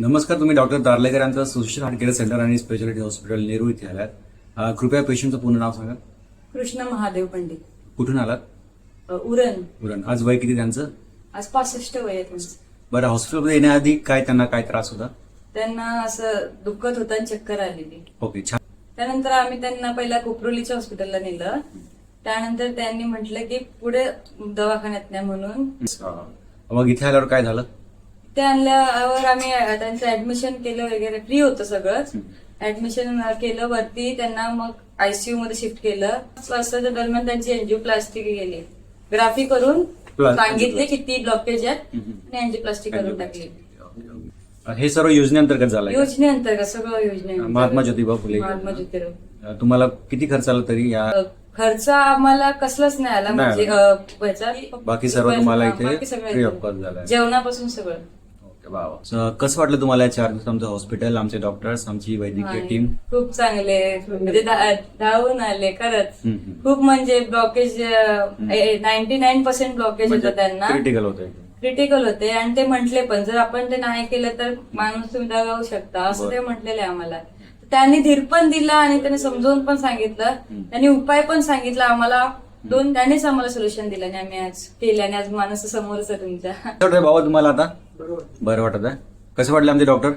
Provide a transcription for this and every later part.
नमस्कार तुम्ही डॉक्टर दार्लेकर यांचं सुशिक्षित हार्ट केअर सेंटर आणि स्पेशालिटी हॉस्पिटल नेहरू इथे आलात. कृपया पेशंटचं पूर्ण नाव सांगा. कृष्ण महादेव पंडित. कुठून आलात? उरण. उरण. आज वय किती त्यांचं? आज पासष्ट वय आहे त्यांचं. बरं हॉस्पिटलमध्ये येण्याआधी काय त्यांना काय त्रास होता? त्यांना असं दुखत होतं आणि चक्कर आलेली. ओके छान. त्यानंतर आम्ही त्यांना पहिला कोपरोलीच्या हॉस्पिटलला नेलं. त्यानंतर त्यांनी म्हटलं की पुढे दवाखान्यात न्या म्हणून. अं, मग इथे आल्यावर काय झालं? ते आणल्यावर आम्ही त्यांचं ऍडमिशन केलं वगैरे फ्री होतं सगळंच. ऍडमिशन केलं वरती त्यांना मग आयसीयू मध्ये शिफ्ट केलं. पाच वाजताच्या दरम्यान त्यांची एनजिओप्लास्टिक गेली. ग्राफी करून सांगितले किती ब्लॉकेज आहेत. आणि एनजिओप्लास्टिक करून टाकली. हे सर्व योजनेअंतर्गत झालं? योजनेअंतर्गत सगळं योजने महात्मा ज्योतिबा फुले. महात्मा ज्योतिराव. तुम्हाला किती खर्च आला तरी या खर्च आम्हाला कसलाच नाही आला. म्हणजे आला. अ, ह्याचा बाकी सर्व तुम्हाला इथे बाकी सगळं free of इथे. cost झालंय. जेवणापासून सगळं. वा कसं वाटलं तुम्हाला चार दिवस आमचं हॉस्पिटल आमचे डॉक्टर्स आमची वैद्यकीय टीम खूप चांगले. म्हणजे धावून आले खरंच. खूप म्हणजे blockage ninety nine percent blockage होतं त्यांना. क्रिटिकल होतं. क्रिटिकल होते. आणि ते म्हटले पण जर आपण ते नाही केलं तर माणूस तुम्ही दगावू शकता. असं ते म्हटलेले आम्हाला. त्यांनी धीर पण दिला आणि त्यांनी समजावून पण सांगितलं. त्यांनी उपाय पण सांगितला. आम्हाला दोन त्यांनीच आम्हाला सोल्युशन दिलं आणि आम्ही आज केलं आणि आज माणूस समोरच आहे तुमच्या. कसं वाटतंय बाबा तुम्हाला आता? बरं वाटत आहे. कसं वाटलं आमचे डॉक्टर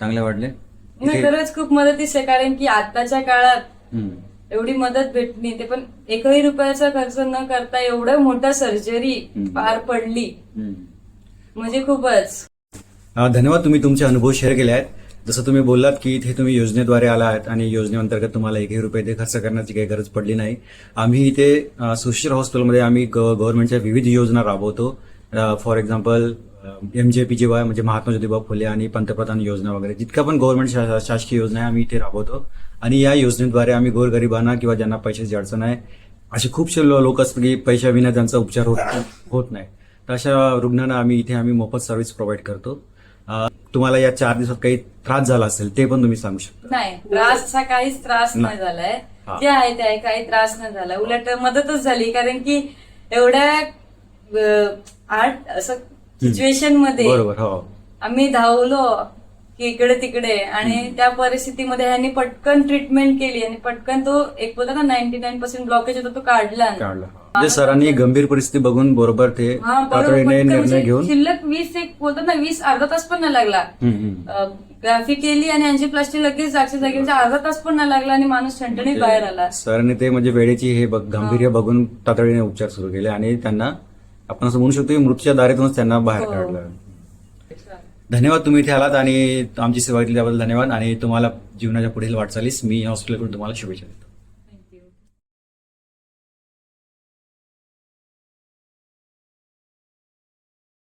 चांगले वाटले. नाही, खरंच खूप मदतीच आहे कारण की आताच्या काळात हम्म. एवढी मदत भेटली ते पण एकही रुपयाचा खर्च न करता एवढं मोठं सर्जरी हम्म. पार पडली. हम्म. म्हणजे खूपच. अं, धन्यवाद तुम्ही तुमचे अनुभव शेअर केले आहेत. जसं तुम्ही बोललात की इथे तुम्ही योजनेद्वारे आला आहात आणि योजनेअंतर्गत तुम्हाला एकही रुपये ते खर्च करण्याची काही गरज पडली नाही. आम्ही इथे अं, सुशिर हॉस्पिटलमध्ये आम्ही ग- गव्हर्नमेंटच्या विविध योजना राबवतो. For example M J P J Y म्हणजे महात्मा ज्योतिबा फुले आणि पंतप्रधान योजना वगैरे. जितक्या पण गव्हर्नमेंट शा- शासकीय योजना आहे आम्ही इथे राबवतो. आणि या योजनेद्वारे आम्ही गोरगरिबांना किंवा ज्यांना पैशाची अडचण आहे असे खूपसे लोक असतात की पैशाविना त्यांचा उपचार होत होत नाही. तर अशा रुग्णांना आम्ही इथे आम्ही मोफत सर्व्हिस प्रोव्हाइड करतो. तुम्हाला या चार दिवसात काही त्रास झाला असेल ते पण तुम्ही सांगू शकता. नाही त्रासचा काहीच त्रास नाही. झालाय. हा. जे आहे ते आहे काही त्रास नाही झाला. उलट मदतच झाली कारण की एवढ्या अं, आर्ट असं सिच्युएशनमध्ये बरोबर हो. आम्ही धावलो की इकडे तिकडे आणि त्या परिस्थितीमध्ये ह्यांनी पटकन ट्रीटमेंट केली आणि पटकन तो एक बोलतो ना नाईन्टी नाईन पर्सेंट ब्लॉकेज होता तो काढला. काढला म्हणजे सरांनी गंभीर परिस्थिती बघून बरोबर ते हा बरोबर. तातडीने पटकन निर्णय म्हणजे घेऊन शिल्लक वीस एक बोलतात ना वीस अर्धा तास पण नाही लागला. हम्म, हम्म. ग्राफी केली आणि यांची प्लास्टिक लगेच जागच्या जागी म्हणजे अर्धा तास पण नाही लागला आणि माणूस ठणठणीत बाहेर आला. सरांनी ते म्हणजे वेळेची हे बघ- गांभीर्य बघून तातडीने उपचार सुरू केले आणि त्यांना आपण असं म्हणू शकतो की मृत्यूच्या दारीतूनच त्यांना बाहेर हो. काढलं. धन्यवाद तुम्ही इथे आलात आणि आमची सेवा केली त्याबद्दल धन्यवाद. आणि तुम्हाला जीवनाच्या पुढील वाटचालीस मी हॉस्पिटलकडून तुम्हाला शुभेच्छा देतो.